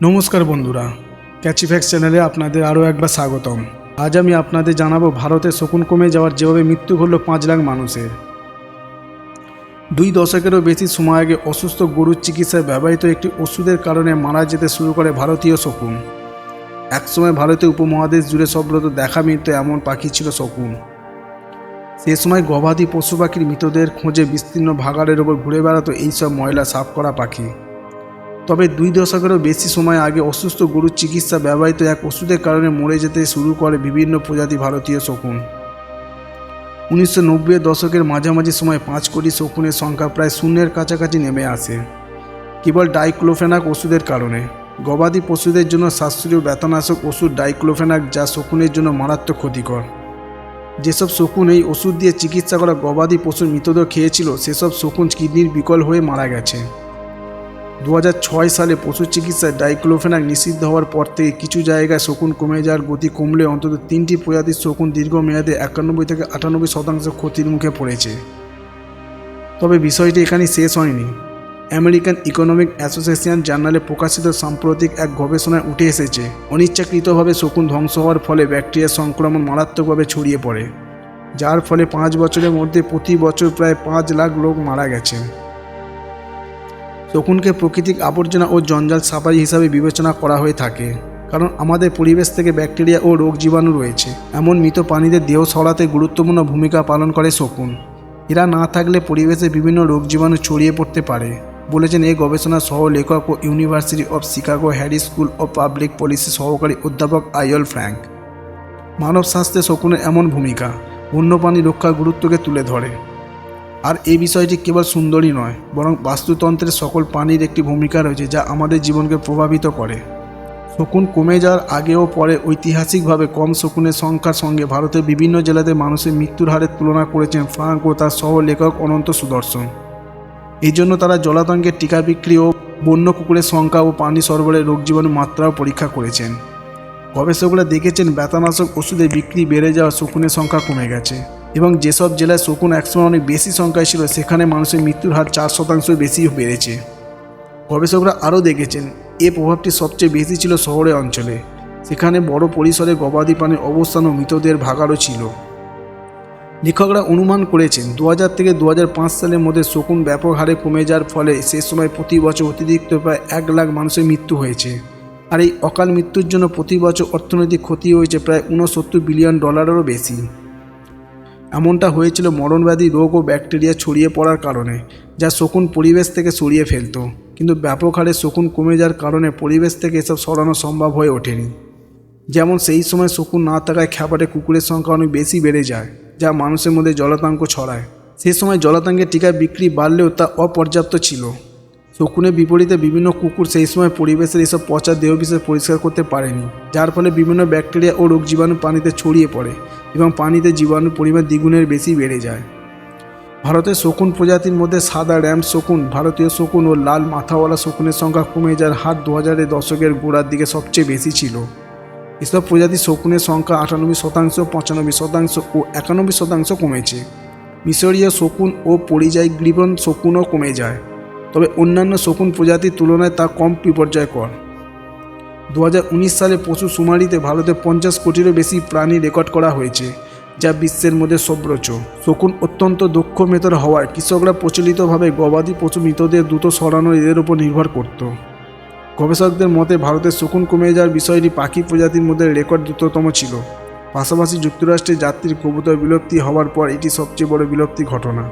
নমস্কার বন্ধুরা ক্যাচিফ্যাক্স চ্যানেলে আপনাদের আরও একবার স্বাগতম। আজ আমি আপনাদের জানাব ভারতে শকুন কমে যাওয়ার যেভাবে মৃত্যু ঘটল পাঁচ লাখ মানুষের। দুই দশকেরও বেশি সময় আগে অসুস্থ গরুর চিকিৎসায় ব্যবহৃত একটি ওষুধের কারণে মারা যেতে শুরু করে ভারতীয় শকুন। একসময় ভারতীয় উপমহাদেশ জুড়ে সবরত দেখা মিলত, এমন পাখি ছিল শকুন। সে সময় গবাদি পশু পাখির মৃতদেহের খোঁজে বিস্তীর্ণ ভাগাড়ের ওপর ঘুরে বেড়াতো এইসব ময়লা সাফ করা পাখি। তবে দুই দশকেরও বেশি সময় আগে অসুস্থ গরুর চিকিৎসা ব্যবহৃত এক ওষুধের কারণে মরে যেতে শুরু করে বিভিন্ন প্রজাতি ভারতীয় শকুন। উনিশশো নব্বই দশকের মাঝামাঝি সময় পাঁচ কোটি শকুনের সংখ্যা প্রায় শূন্যের কাছাকাছি নেমে আসে। কেবল ডাইক্লোফেনাক ওষুধের কারণে। গবাদি পশুদের জন্য সাশ্রয়ী ব্যথানাশক ওষুধ ডাইক্লোফেনাক যা শকুনের জন্য মারাত্মক ক্ষতিকর। যেসব শকুন এই ওষুধ দিয়ে চিকিৎসা করা গবাদি পশুর মৃতদেহ খেয়েছিল, সেসব শকুন কিডনির বিকল হয়ে মারা গেছে। দু হাজার ছয় সালে পশু চিকিৎসায় ডাইক্লোফেনাক নিষিদ্ধ হওয়ার পর থেকে কিছু জায়গায় শকুন কমে যাওয়ার গতি কমলে অন্তত তিনটি প্রজাতির শকুন দীর্ঘমেয়াদে একানব্বই থেকে আটানব্বই শতাংশ ক্ষতির মুখে পড়েছে। তবে বিষয়টি এখানে শেষ হয়নি। আমেরিকান ইকোনমিক অ্যাসোসিয়েশন জার্নালে প্রকাশিত সাম্প্রতিক এক গবেষণায় উঠে এসেছে, অনিচ্ছাকৃতভাবে শকুন ধ্বংস হওয়ার ফলে ব্যাকটেরিয়ার সংক্রমণ মারাত্মকভাবে ছড়িয়ে পড়ে, যার ফলে পাঁচ বছরের মধ্যে প্রতি বছর প্রায় পাঁচ লাখ লোক মারা গেছেন শকুনকে প্রাকৃতিক আবর্জনা ও জঞ্জাল সাফারি হিসাবে বিবেচনা করা হয়ে থাকে। কারণ আমাদের পরিবেশ থেকে ব্যাকটেরিয়া ও রোগ জীবাণু রয়েছে। এমন মৃত প্রাণীদের দেহ সরাতে গুরুত্বপূর্ণ ভূমিকা পালন করে শকুন। এরা না থাকলে পরিবেশে বিভিন্ন রোগ জীবাণু ছড়িয়ে পড়তে পারে, বলেছেন এই গবেষণা সহ লেখক ও university of Chicago Harris school of public policy সহকারী অধ্যাপক আইয়ল ফ্র্যাঙ্ক। মানব স্বাস্থ্যে শকুনের এমন ভূমিকা, বন্যপ্রাণী রক্ষার গুরুত্বকে তুলে ধরে। আর এই বিষয়টি কেবল সুন্দরই নয়, বরং বাস্তুতন্ত্রের সকল প্রাণীর একটি ভূমিকা রয়েছে যা আমাদের জীবনকে প্রভাবিত করে। শকুন কমে যাওয়ার আগে ও পরে ঐতিহাসিকভাবে কম শকুনের সংখ্যার সঙ্গে ভারতের বিভিন্ন জেলাতে মানুষের মৃত্যুর হারের তুলনা করেছেন ফ্রাঙ্ক ও তার সহ লেখক অনন্ত সুদর্শন। এই জন্য তারা জলাতঙ্কের টিকা বিক্রি ও বন্য কুকুরের সংখ্যা ও পানি সরবরাহের রোগ জীবাণু মাত্রাও পরীক্ষা করেছেন। গবেষকরা দেখেছেন ব্যথানাশক ওষুধের বিক্রি বেড়ে যাওয়া শকুনের সংখ্যা কমে গেছে। এবং যেসব জেলায় শকুন একসময় অনেক বেশি সংখ্যায় ছিল, সেখানে মানুষের মৃত্যুর হার চার শতাংশ বেশি বেড়েছে। গবেষকরা আরও দেখেছেন, এ প্রভাবটি সবচেয়ে বেশি ছিল শহরে অঞ্চলে। সেখানে বড় পরিসরে গবাদি প্রাণীর অবস্থান ও মৃতদের ভাগাড়ও ছিল। লেখকরা অনুমান করেছেন দু হাজার থেকে দু হাজার পাঁচ সালের মধ্যে শকুন ব্যাপক হারে কমে যাওয়ার ফলে সে সময় প্রতি বছর অতিরিক্ত প্রায় এক লাখ মানুষের মৃত্যু হয়েছে। আর এই অকাল মৃত্যুর জন্য প্রতি বছর অর্থনৈতিক ক্ষতি হয়েছে প্রায় ঊনসত্তর বিলিয়ন ডলারেরও বেশি। এমনটা হয়েছিল মরণব্যাধি রোগ ও ব্যাকটেরিয়া ছড়িয়ে পড়ার কারণে, যা শকুন পরিবেশ থেকে সরিয়ে ফেলত। কিন্তু ব্যাপক হারে শকুন কমে যাওয়ার কারণে পরিবেশ থেকে এসব সরানো সম্ভব হয়ে ওঠেনি। যেমন সেই সময় শকুন না থাকায় খ্যাপাটে কুকুরের সংখ্যা অনেক বেশি বেড়ে যায়, যা মানুষের মধ্যে জলাতঙ্ক ছড়ায়। সেই সময় জলাতঙ্কের টিকা বিক্রি বাড়লেও তা অপর্যাপ্ত ছিল। শকুনের বিপরীতে বিভিন্ন কুকুর সেই সময় পরিবেশের এসব পচা দেহবিশেষ পরিষ্কার করতে পারেনি, যার ফলে বিভিন্ন ব্যাকটেরিয়া ও রোগ জীবাণু পানিতে ছড়িয়ে পড়ে। এবং পানিতে জীবাণুর পরিমাণ দ্বিগুণের বেশি বেড়ে যায়। ভারতের শকুন প্রজাতির মধ্যে সাদা র্যাম শকুন, ভারতীয় শকুন ও লাল মাথাওয়ালা শকুনের সংখ্যা কমে যাওয়ার হার দু হাজারের দশকের গোড়ার দিকে সবচেয়ে বেশি ছিল। এসব প্রজাতির শকুনের সংখ্যা আটানব্বই শতাংশ, পঁচানব্বই শতাংশ ও একানব্বই শতাংশ কমেছে। মিশরীয় শকুন ও পরিযায়ী গ্রীবন শকুনও কমে যায়। তবে অন্যান্য শকুন প্রজাতির তুলনায় তা কম বিপর্যয়কর। দু হাজার উনিশ সালে পশু শুমারিতে ভারতে পঞ্চাশ কোটিরও বেশি প্রাণী রেকর্ড করা হয়েছে, যা বিশ্বের মধ্যে সব্রচ শকুন অত্যন্ত দক্ষ মেতর হওয়ায় কৃষকরা প্রচলিতভাবে গবাদি পশু মৃতদের দ্রুত সরানো এদের উপর নির্ভর করত। গবেষকদের মতে ভারতের শকুন কমে যাওয়ার বিষয়টি পাখি প্রজাতির মধ্যে রেকর্ড দ্রুততম ছিল। পাশাপাশি যুক্তরাষ্ট্রে যাত্রীর কবুতর বিলুপ্তি হওয়ার পর এটি সবচেয়ে বড় বিলুপ্তি ঘটনা।